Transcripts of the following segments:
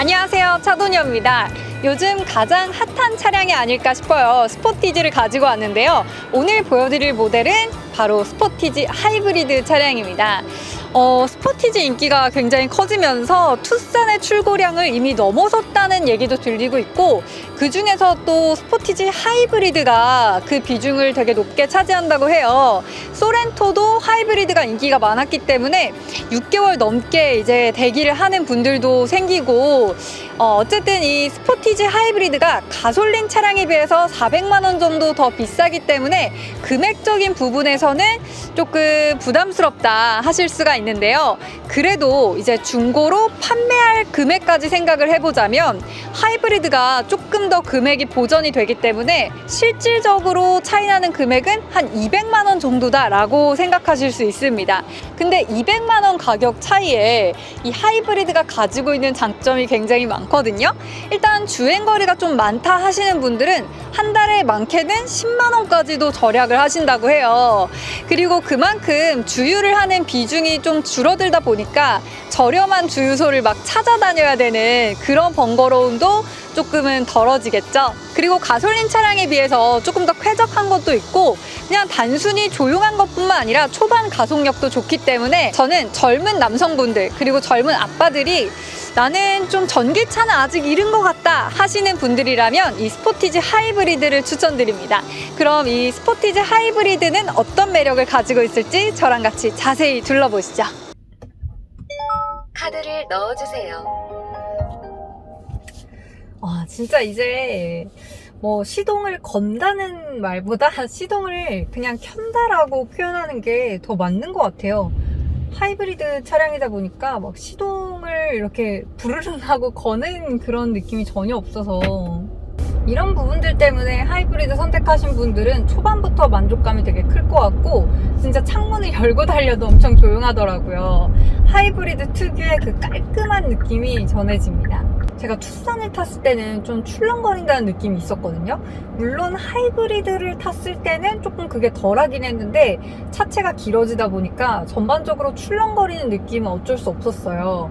안녕하세요. 차도녀입니다. 요즘 가장 핫한 차량이 아닐까 싶어요. 스포티지를 가지고 왔는데요. 오늘 보여드릴 모델은 바로 스포티지 하이브리드 차량입니다. 어, 스포티지 인기가 굉장히 커지면서 투싼의 출고량을 이미 넘어섰다는 얘기도 들리고 있고 그 중에서 또 스포티지 하이브리드가 그 비중을 되게 높게 차지한다고 해요. 소렌토도 하이브리드가 인기가 많았기 때문에 6개월 넘게 이제 대기를 하는 분들도 생기고 어, 어쨌든 이 스포티지 하이브리드가 가솔린 차량에 비해서 400만 원 정도 더 비싸기 때문에 금액적인 부분에서는 조금 부담스럽다 하실 수가 있는데요. 그래도 이제 중고로 판매할 금액까지 생각을 해보자면 하이브리드가 조금 더 금액이 보전이 되기 때문에 실질적으로 차이나는 금액은 한 200만 원 정도다라고 생각하실 수 있습니다. 근데 200만 원 가격 차이에 이 하이브리드가 가지고 있는 장점이 굉장히 많 거든요. 일단 주행 거리가 좀 많다 하시는 분들은 한 달에 많게는 10만 원까지도 절약을 하신다고 해요. 그리고 그만큼 주유를 하는 비중이 좀 줄어들다 보니까 저렴한 주유소를 막 찾아다녀야 되는 그런 번거로움도 조금은 덜어지겠죠. 그리고 가솔린 차량에 비해서 조금 더 쾌적한 것도 있고 그냥 단순히 조용한 것뿐만 아니라 초반 가속력도 좋기 때문에 저는 젊은 남성분들 그리고 젊은 아빠들이 나는 좀 전기차는 아직 이른 것 같다 하시는 분들이라면 이 스포티지 하이브리드를 추천드립니다. 그럼 이 스포티지 하이브리드는 어떤 매력을 가지고 있을지 저랑 같이 자세히 둘러보시죠. 카드를 넣어주세요. 아, 진짜 이제 뭐 시동을 건다는 말보다 시동을 그냥 켠다라고 표현하는 게 더 맞는 것 같아요. 하이브리드 차량이다 보니까 막 시동 을 이렇게 부르릉 하고 거는 그런 느낌이 전혀 없어서 이런 부분들 때문에 하이브리드 선택하신 분들은 초반부터 만족감이 되게 클 것 같고 진짜 창문을 열고 달려도 엄청 조용하더라고요. 하이브리드 특유의 그 깔끔한 느낌이 전해집니다. 제가 투싼을 탔을 때는 좀 출렁거린다는 느낌이 있었거든요. 물론 하이브리드를 탔을 때는 조금 그게 덜하긴 했는데 차체가 길어지다 보니까 전반적으로 출렁거리는 느낌은 어쩔 수 없었어요.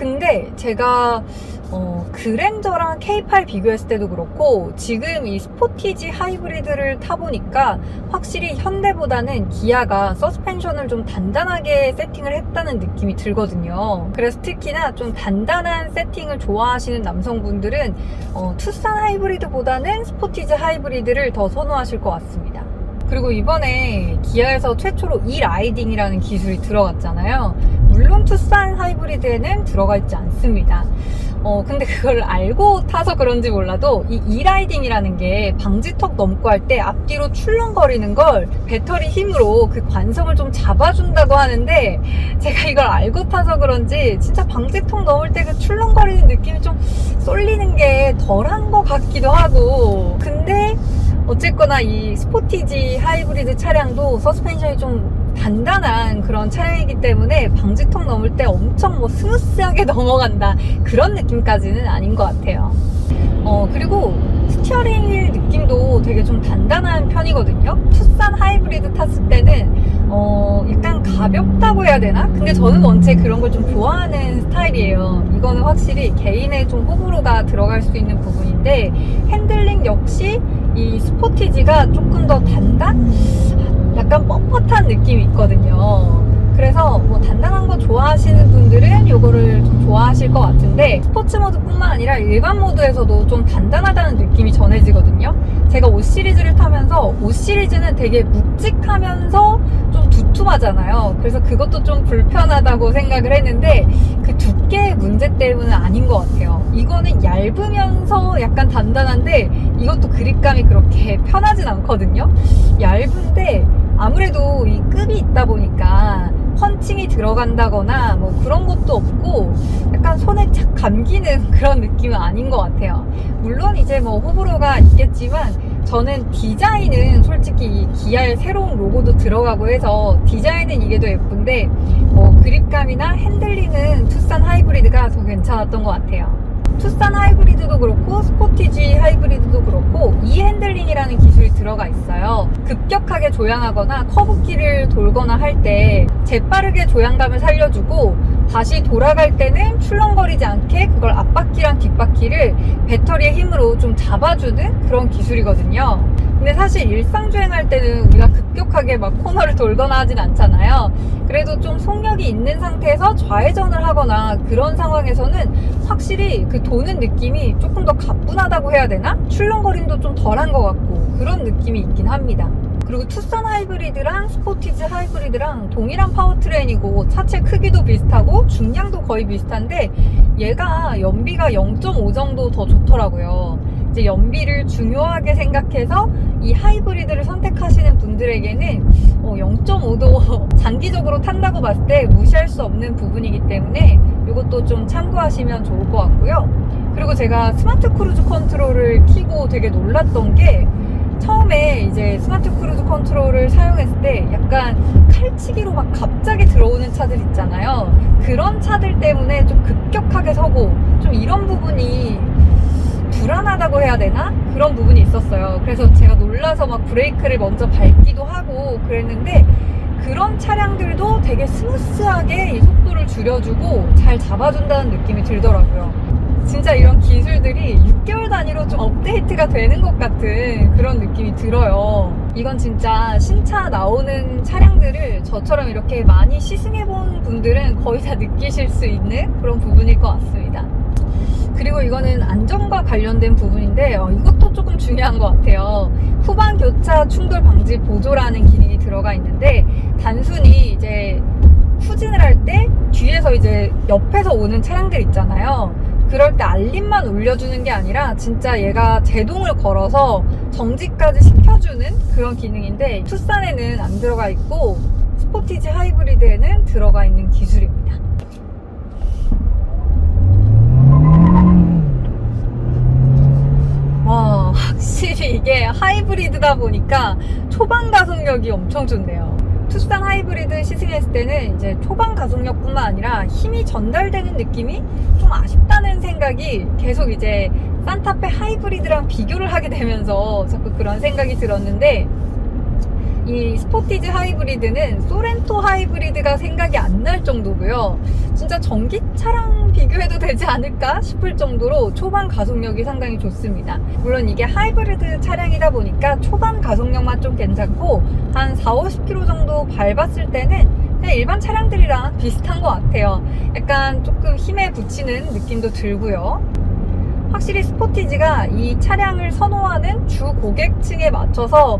근데 제가 어, 그랜저랑 K8 비교했을 때도 그렇고 지금 이 스포티지 하이브리드를 타보니까 확실히 현대보다는 기아가 서스펜션을 좀 단단하게 세팅을 했다는 느낌이 들거든요. 그래서 특히나 좀 단단한 세팅을 좋아하시는 남성분들은 어, 투싼 하이브리드보다는 스포티지 하이브리드를 더 선호하실 것 같습니다. 그리고 이번에 기아에서 최초로 E-라이딩이라는 기술이 들어갔잖아요. 물론 투싼 하이브리드에는 들어가 있지 않습니다. 어, 근데 그걸 알고 타서 그런지 몰라도 이 E-라이딩이라는 게 방지턱 넘고 할 때 앞뒤로 출렁거리는 걸 배터리 힘으로 그 관성을 좀 잡아준다고 하는데 제가 이걸 알고 타서 그런지 진짜 방지턱 넘을 때 그 출렁거리는 느낌이 좀 쏠리는 게 덜한 것 같기도 하고 근데 어쨌거나 이 스포티지 하이브리드 차량도 서스펜션이 좀 단단한 그런 차량이기 때문에 방지턱 넘을 때 엄청 뭐 스무스하게 넘어간다 그런 느낌까지는 아닌 것 같아요. 어 그리고 스티어링 휠 느낌도 되게 좀 단단한 편이거든요. 투싼 하이브리드 탔을 때는 어 약간 가볍다고 해야 되나? 근데 저는 원체 그런 걸 좀 좋아하는 스타일이에요. 이거는 확실히 개인의 좀 호불호가 들어갈 수 있는 부분인데 핸들링 역시 이 스포티지가 조금 더 단단? 약간 뻣뻣한 느낌이 있거든요. 그래서 뭐 단단한 거 좋아하시는 분들은 이거를 좀 좋아하실 것 같은데 스포츠 모드뿐만 아니라 일반 모드에서도 좀 단단하다는 느낌이 전해지거든요. 제가 5 시리즈를 타면서 5 시리즈는 되게 묵직하면서 좀 두툼하잖아요. 그래서 그것도 좀 불편하다고 생각을 했는데 그 두께의 문제 때문은 아닌 것 같아요. 이거는 얇으면서 약간 단단한데 이것도 그립감이 그렇게 편하진 않거든요. 얇은데 아무래도 이 급이 있다 보니까 펀칭이 들어간다거나 뭐 그런 것도 없고 약간 손에 착 감기는 그런 느낌은 아닌 것 같아요. 물론 이제 뭐 호불호가 있겠지만 저는 디자인은 솔직히 이 기아의 새로운 로고도 들어가고 해서 디자인은 이게 더 예쁜데 뭐 그립감이나 핸들링은 투싼 하이브리드가 더 괜찮았던 것 같아요. 투싼 하이브리드도 그렇고 스포티지 하이브리드도 그렇고 이 핸들링이라는 기술이 들어가 있어요. 급격하게 조향하거나 커브길을 돌거나 할 때 재빠르게 조향감을 살려주고 다시 돌아갈 때는 출렁거리지 않게 그걸 앞바퀴랑 뒷바퀴를 배터리의 힘으로 좀 잡아주는 그런 기술이거든요. 근데 사실 일상 주행할 때는 우리가 급격하게 막 코너를 돌거나 하진 않잖아요. 그래도 좀 속력이 있는 상태에서 좌회전을 하거나 그런 상황에서는 확실히 그 도는 느낌이 조금 더 가뿐하다고 해야 되나? 출렁거림도 좀 덜한 것 같고 그런 느낌이 있긴 합니다. 그리고 투싼 하이브리드랑 스포티지 하이브리드랑 동일한 파워트레인이고 차체 크기도 비슷하고 중량도 거의 비슷한데 얘가 연비가 0.5 정도 더 좋더라고요. 이제 연비를 중요하게 생각해서 이 하이브리드를 선택하시는 분들에게는 어, 0.5도 장기적으로 탄다고 봤을 때 무시할 수 없는 부분이기 때문에 이것도 좀 참고하시면 좋을 것 같고요. 그리고 제가 스마트 크루즈 컨트롤을 키고 되게 놀랐던 게 처음에 이제 스마트 크루즈 컨트롤을 사용했을 때 약간 칼치기로 막 갑자기 들어오는 차들 있잖아요. 그런 차들 때문에 좀 급격하게 서고 좀 이런 부분이 불안하다고 해야 되나? 그런 부분이 있었어요. 그래서 제가 놀라서 막 브레이크를 먼저 밟기도 하고 그랬는데 그런 차량들도 되게 스무스하게 이 속도를 줄여주고 잘 잡아준다는 느낌이 들더라고요. 진짜 이런 기술들이 6개월 단위로 좀 업데이트가 되는 것 같은 그런 느낌이 들어요. 이건 진짜 신차 나오는 차량들을 저처럼 이렇게 많이 시승해본 분들은 거의 다 느끼실 수 있는 그런 부분일 것 같습니다. 그리고 이거는 안전과 관련된 부분인데 어, 이것도 조금 중요한 것 같아요. 후방 교차 충돌 방지 보조라는 기능이 들어가 있는데 단순히 이제 후진을 할 때 뒤에서 이제 옆에서 오는 차량들 있잖아요. 그럴 때 알림만 울려주는 게 아니라 진짜 얘가 제동을 걸어서 정지까지 시켜주는 그런 기능인데 투싼에는 안 들어가 있고 스포티지 하이브리드에는 들어가 있는 기술입니다. 와, 확실히 이게 하이브리드다 보니까 초반 가속력이 엄청 좋네요. 투싼 하이브리드 시승했을 때는 이제 초반 가속력뿐만 아니라 힘이 전달되는 느낌이 좀 아쉽다는 생각이 계속 이제 산타페 하이브리드랑 비교를 하게 되면서 자꾸 그런 생각이 들었는데 이 스포티지 하이브리드는 소렌토 하이브리드가 생각이 안 날 정도고요. 진짜 전기차랑 비교해도 되지 않을까 싶을 정도로 초반 가속력이 상당히 좋습니다. 물론 이게 하이브리드 차량이다 보니까 초반 가속력만 좀 괜찮고 한 4, 50km 정도 밟았을 때는 그냥 일반 차량들이랑 비슷한 것 같아요. 약간 조금 힘에 붙이는 느낌도 들고요. 확실히 스포티지가 이 차량을 선호하는 주 고객층에 맞춰서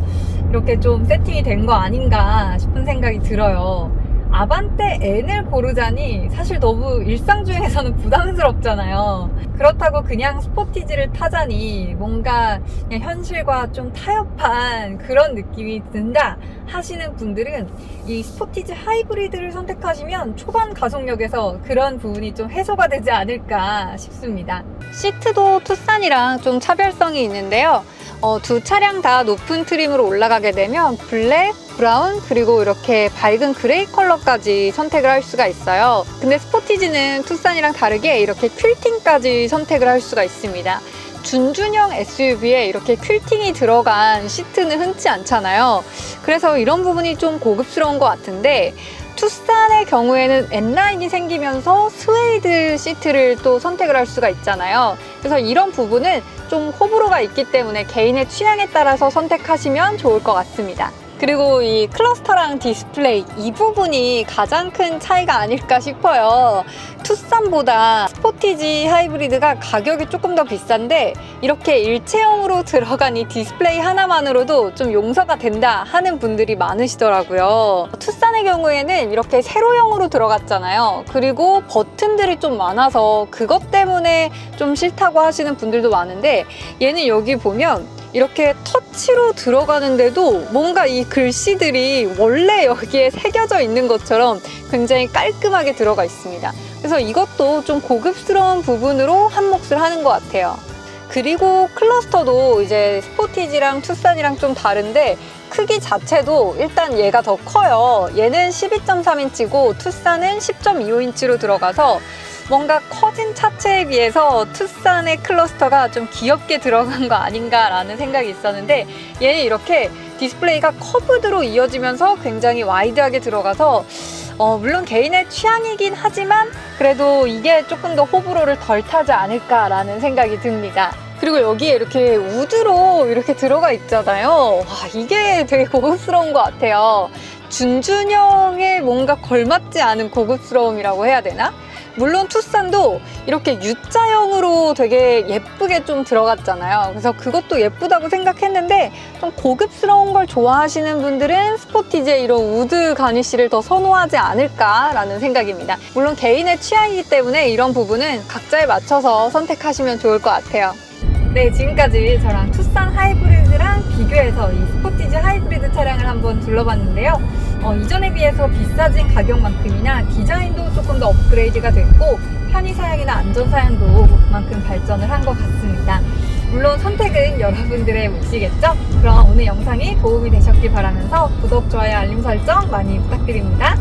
이렇게 좀 세팅이 된 거 아닌가 싶은 생각이 들어요. 아반떼 N을 고르자니 사실 너무 일상주행에서는 부담스럽잖아요. 그렇다고 그냥 스포티지를 타자니 뭔가 현실과 좀 타협한 그런 느낌이 든다 하시는 분들은 이 스포티지 하이브리드를 선택하시면 초반 가속력에서 그런 부분이 좀 해소가 되지 않을까 싶습니다. 시트도 투싼이랑 좀 차별성이 있는데요. 어, 두 차량 다 높은 트림으로 올라가게 되면 블랙, 브라운, 그리고 이렇게 밝은 그레이 컬러까지 선택을 할 수가 있어요. 근데 스포티지는 투싼이랑 다르게 이렇게 퀼팅까지 선택을 할 수가 있습니다. 준준형 SUV에 이렇게 퀼팅이 들어간 시트는 흔치 않잖아요. 그래서 이런 부분이 좀 고급스러운 것 같은데 투싼의 경우에는 N라인이 생기면서 스웨이드 시트를 또 선택을 할 수가 있잖아요. 그래서 이런 부분은 좀 호불호가 있기 때문에 개인의 취향에 따라서 선택하시면 좋을 것 같습니다. 그리고 이 클러스터랑 디스플레이 이 부분이 가장 큰 차이가 아닐까 싶어요. 투싼보다 스포티지 하이브리드가 가격이 조금 더 비싼데 이렇게 일체형으로 들어간 이 디스플레이 하나만으로도 좀 용서가 된다 하는 분들이 많으시더라고요. 투싼의 경우에는 이렇게 세로형으로 들어갔잖아요. 그리고 버튼들이 좀 많아서 그것 때문에 좀 싫다고 하시는 분들도 많은데 얘는 여기 보면 이렇게 터치로 들어가는데도 뭔가 이 글씨들이 원래 여기에 새겨져 있는 것처럼 굉장히 깔끔하게 들어가 있습니다. 그래서 이것도 좀 고급스러운 부분으로 한 몫을 하는 것 같아요. 그리고 클러스터도 이제 스포티지랑 투싼이랑 좀 다른데 크기 자체도 일단 얘가 더 커요. 얘는 12.3인치고 투싼은 10.25인치로 들어가서 뭔가 커진 차체에 비해서 투싼의 클러스터가 좀 귀엽게 들어간 거 아닌가라는 생각이 있었는데 얘는 이렇게 디스플레이가 커브드로 이어지면서 굉장히 와이드하게 들어가서 어, 물론 개인의 취향이긴 하지만 그래도 이게 조금 더 호불호를 덜 타지 않을까라는 생각이 듭니다. 그리고 여기에 이렇게 우드로 이렇게 들어가 있잖아요. 와, 이게 되게 고급스러운 것 같아요. 준준형에 뭔가 걸맞지 않은 고급스러움이라고 해야 되나? 물론 투싼도 이렇게 U자형으로 되게 예쁘게 좀 들어갔잖아요. 그래서 그것도 예쁘다고 생각했는데 좀 고급스러운 걸 좋아하시는 분들은 스포티지의 이런 우드 가니쉬를 더 선호하지 않을까라는 생각입니다. 물론 개인의 취향이기 때문에 이런 부분은 각자에 맞춰서 선택하시면 좋을 것 같아요. 네, 지금까지 저랑 투싼 하이브리드랑 비교해서 이 스포티지 하이브리드 차량을 한번 둘러봤는데요. 어, 이전에 비해서 비싸진 가격만큼이나 디자인도 조금 더 업그레이드가 됐고 편의 사양이나 안전 사양도 그만큼 발전을 한 것 같습니다. 물론 선택은 여러분들의 몫이겠죠? 그럼 오늘 영상이 도움이 되셨길 바라면서 구독, 좋아요, 알림 설정 많이 부탁드립니다.